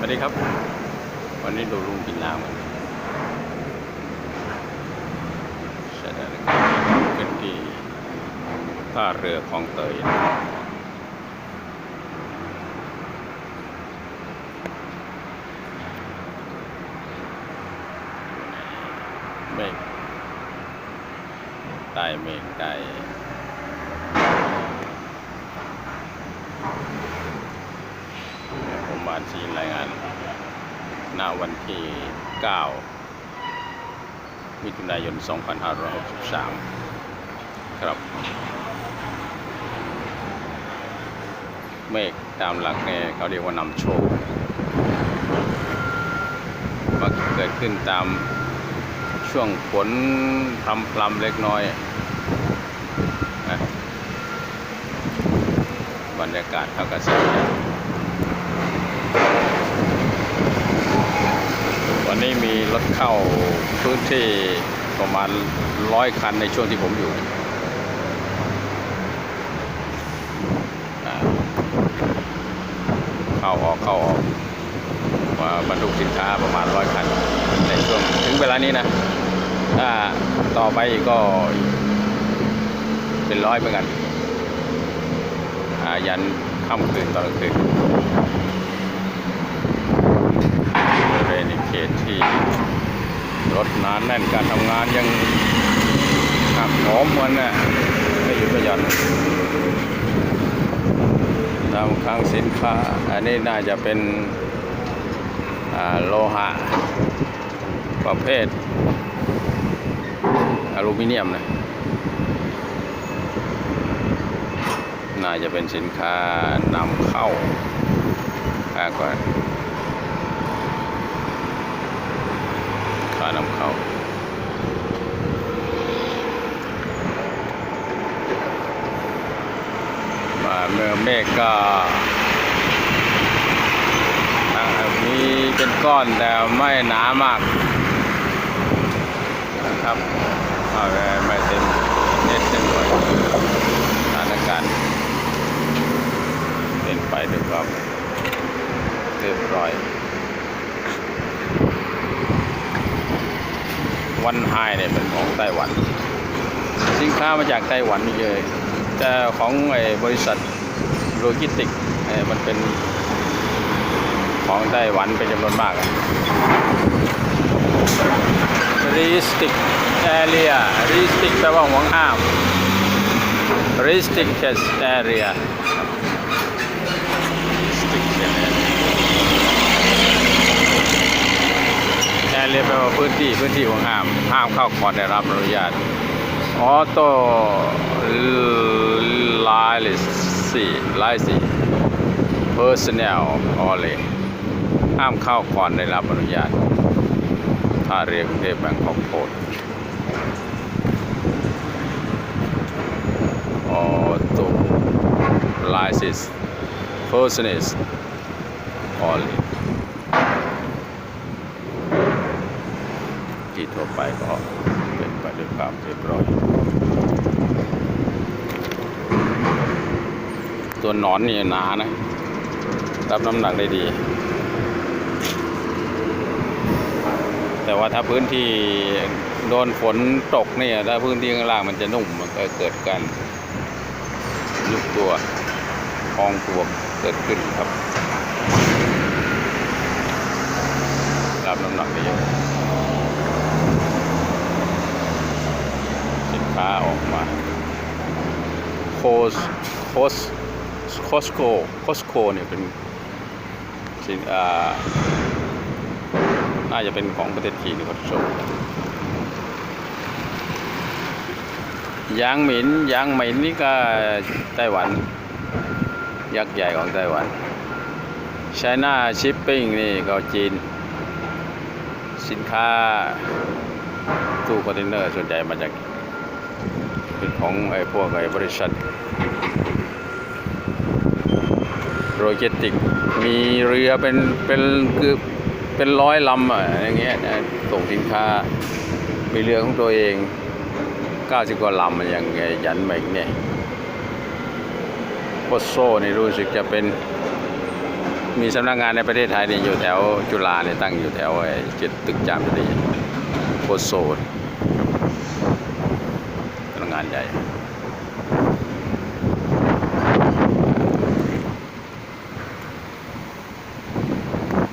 สวัสดีครับ วันนี้ดูลุงกินน้ำกันสถานการณ์ขึ้นที่ท่าเรือคลองเตยเมฆใต้เมฆใต้ ผมมาชี้รายงานณวันที่ 9 มิถุนายน 2563 ครับ เมฆตามหลักเนี่ยเขาเรียกว่านำโชคมักเกิดขึ้นตามช่วงฝนพรำพรำๆเล็กน้อย บรรยากาศเขากระสวัน นี้มีรถเข้าพื้นที่ประมาณร้อยคันในช่วงที่ผมอยู่เข้าออกเข้าออกมาบรรทุกสินค้าประมาณร้อยคันในช่วงถึงเวลานี้นะ ถ้าต่อไปก็เป็นร้อยเหมือนกันยันค่ำคืนตอนกลางคืน บริเวณในเขตที่ รถหนานแน่นการทำงานยังหักหอมมันน่ะไม่หยุดไม่หย่อนนำคลังสินค้า อันนี้น่าจะเป็นโลหะ ประเภทอลูมิเนียมนะ น่าจะเป็นสินค้านำเข้ามากกว่าานำเข้ามาเมื่อเมฆก็อ่ามีเป็นก้อนแต่ไม่หนามากนะครับไว้ไม่เต็มเน็ตเต็มหน่วยสถานการณ์เป็นไปด้วยความเรียบร้อย วันไฮเนี่ยเป็นของไต้หวัน สินค้ามาจากไต้หวันนี่เลยแต่ของไอ้บริษัทโลจิสติกเอ่อมันเป็นของไต้หวันเป็นจำนวนมากรีสติกแอเรียรีสติกแปลว่าห่วงห้ามรีสติกแคสแอเรียแอ เรียแปว่าพื้นที่พื้นที่ห่วงห้าม ห้ามเข้าก่อนได้รับอนุญาตออโต้ไลซีไลซี personnel only ห้ามเข้าก่อนได้รับอนุญาตถ้าเรียกรุงเทพแบงคอกโพดออโต้ไลซี personnel only ที่ทั่วไปก็เป็นไปด้วยความเรียบร้อย ตัวนอนนี่หนานะ รับน้ำหนักได้ดี แต่ว่าถ้าพื้นที่โดนฝนตกเนี่ยถ้าพื้นที่ข้างล่างมันจะนุ่มมันก็เกิดการยุบตัวพองตัวเกิดขึ้นครับ รับน้ำหนักได้เยอะสินค้าออกมาโคสโคสโคสโกโคสโกเนี่ยเป็นสินอ่าน่าจะเป็นของประเทศจีนที่เขาส่งยางหมินยางหมินนี่ก็ไต้หวัน ยักษ์ใหญ่ของไต้หวัน China Shipping นี่ก็จีน สินค้าตู้คอนเทนเนอร์ส่วนใหญ่มาจากเป็นของไอ้พวกไอ้บริษัทโรเจติกมีเรือเป็นเป็นคือเป็นร้อยลำอะอย่างเงี้ยส่งสินค้ามีเรือของตัวเอง90กว่าลำอะอย่างไอ้ยันเหมกเนี่ยโคโซนี่รู้สึกจะเป็น มีสำนักงานในประเทศไทยเนี่ยอยู่แถวจุฬาเนี่ยตั้งอยู่แถวไอ้จุดตึกจามจุรีโคตรโซนสำนักงานใหญ่